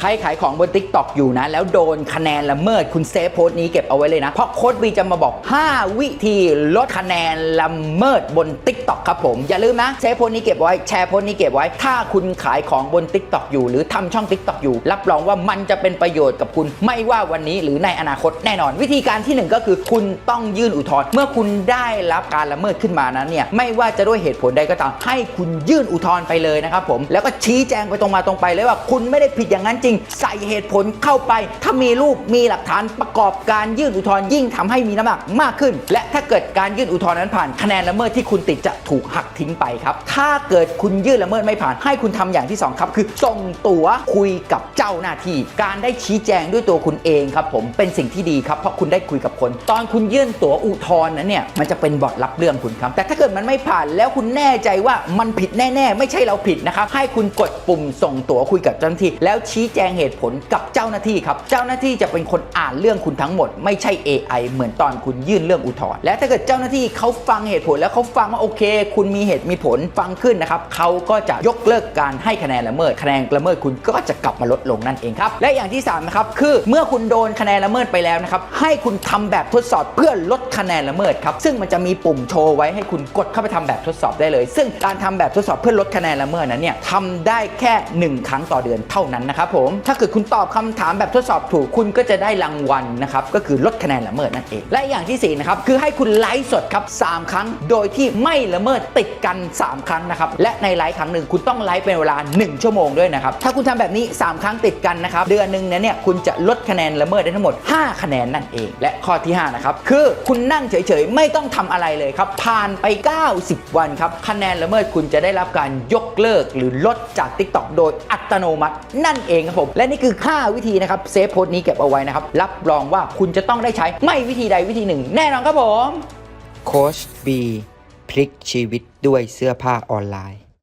ใครขายของบน Tik t o อกอยู่นะ แล้วโดนคะแนนละเมิดคุณเซฟโพสต์นี้เก็บเอาไว้เลยนะ เพราะโค้ดบีจะมาบอก 5 วิธีลดคะแนนละเมิดบน Tik t o อกครับผม อย่าลืมนะเซฟโพสต์นี้เก็บไว้แชร์โพสต์นี้เก็บไว้ ถ้าคุณขายของบน Tik t o อกอยู่ หรือทำช่อง Tik t o อกอยู่ รับรองว่ามันจะเป็นประโยชน์กับคุณไม่ว่าวันนี้หรือในอนาคตแน่นอน วิธีการที่หนึ่งก็คือคุณต้องยื่นอุทธรณ์เมื่อคุณได้รับการละเมิดขึ้นมานั้นเนี่ยไม่ว่าจะด้วยเหตุผลใดก็ตามให้คุณยื่นอุทธรณ์ไปเลยนะครับผมแล้วก็ชี้แจงไปตรงมาตรงไปเลยว่าคุณไม่ได้ผิดอย่างนั้นจริงใส่เหตุผลเข้าไป ถ้ามีรูปมีหลักฐานประกอบการยื่นอุทธรณ์ยิ่งทำให้มีน้ำหนักมากขึ้น และถ้าเกิดการยื่นอุทธรณ์นั้นผ่านคะแนนละเมิดที่คุณติดจะถูกหักทิ้งไปครับ ถ้าเกิดคุณยื่นละเมิดไม่ผ่านให้คุณทำอย่างที่สองครับ คือส่งตัวคุยกับเจ้าหน้าที่ การได้ชี้แจงด้วยตัวคุณเองครับผมเป็นสิ่งที่ดีครับเพราะคุณได้คุยกับคน ตอนคุณยื่นตัวอุทธรณ์นั้นเนี่ยมันจะเป็นบอร์ดรับเรื่องคุณครับ แต่ถ้าเกิดมันไม่ผ่านแล้วคุณแน่ใจว่ามันผิดแน่ ๆ ไม่ใช่เราผิดนะครับให้คุณกดปุ่มส่งตัวคุยกับเจ้าหน้าที่แล้วชี้แจงเหตุผลกับเจ้าหน้าที่ครับ เจ้าหน้าที่จะเป็นคนอ่านเรื่องคุณทั้งหมด ไม่ใช่ AI เหมือนตอนคุณยื่นเรื่องอุทธรณ์และถ้าเกิดเจ้าหน้าที่เขาฟังเหตุผลแล้วเขาฟังว่าโอเค คุณมีเหตุมีผลฟังขึ้นนะครับเขาก็จะยกเลิกการให้คะแนนละเมิดคะแนนละเมิดคุณก็จะกลับมาลดลงนั่นเองครับและอย่างที่สามนะครับคือเมื่อคุณโดนคะแนนละเมิดไปแล้วนะครับให้คุณทำแบบทดสอบเพื่อลดคะแนนละเมิดครับซึ่งมันจะมีปุ่มโชว์ไว้ให้คุณกดเข้าไปทำแบบทดสอบได้เลย ซึ่งการทำแบบทดสอบเพื่อลดคะแนนละเมิดนั้นเนี่ยทำได้แค่ 1 ครั้งต่อเดือนเท่านั้นนะครับผมถ้าเกิดคุณตอบคำถามแบบทดสอบถูกคุณก็จะได้รางวัลนะครับก็คือลดคะแนนละเมิดนั่นเอง และอย่างที่สี่นะครับคือให้คุณไลฟ์สดครับสามครั้ง โดยที่ไม่ละเมิดติดกัน 3 ครั้งนะครับและในไลฟ์ครั้งหนึ่งคุณต้องไลฟ์เป็นเวลา 1 ชั่วโมงด้วยนะครับถ้าคุณทำแบบนี้ 3 ครั้งติดกันนะครับเดือนหนึ่งเนี่ยเนี่ยคุณจะลดคะแนนละเมิดได้ทั้งหมด 5 คะแนนนั่นเอง และข้อที่5นะครับคือคุณนั่งเฉยๆ ไม่ต้องทำอะไรเลยครับผ่านไป 90 วันครับคะแนนละเมิดคุณจะได้รับการยกเลิกหรือลดจาก TikTok โดยอัตโนมัตินั่นเองครับผม และนี่คือ 5 วิธีนะครับเซฟโพสต์นี้เก็บเอาไว้นะครับ รับรองว่าคุณจะต้องได้ใช้ไม่วิธีใดวิธีหนึ่ง แน่นอนครับผมโค้ชบีพลิกชีวิตด้วยเสื้อผ้าออนไลน์